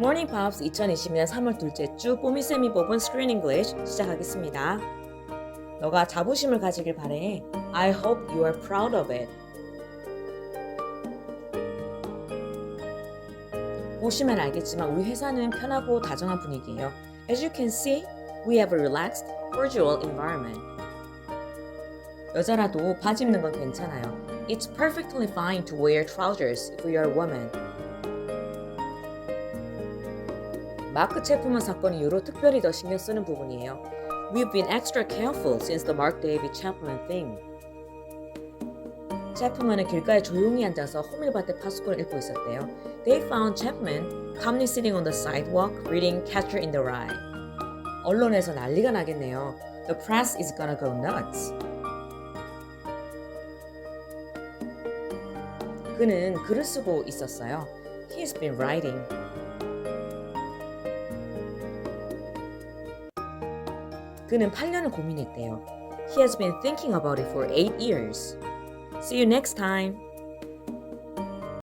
모닝 팝스 2020년 3월 둘째 주 뽀미쌤이 뽑은 스크린 잉글리쉬 시작하겠습니다. 너가 자부심을 가지길 바래. I hope you are proud of it. 보시면 알겠지만 우리 회사는 편하고 다정한 분위기예요. As you can see, we have a relaxed, cordial environment. 여자라도 바지 입는 건 괜찮아요. It's perfectly fine to wear trousers if you're a woman. 마크 체프먼 사건 이후로 특별히 더 신경 쓰는 부분이에요. We've been extra careful since the Mark David Chapman thing. 체프먼은 길가에 조용히 앉아서 호밀밭에 파수꾼을 읽고 있었대요. They found Chapman calmly sitting on the sidewalk reading Catcher in the Rye. 언론에서 난리가 나겠네요. The press is gonna go nuts. 그는 글을 쓰고 있었어요. He's been writing. 그는 8년을 고민했대요. He has been thinking about it for 8 years. See you next time.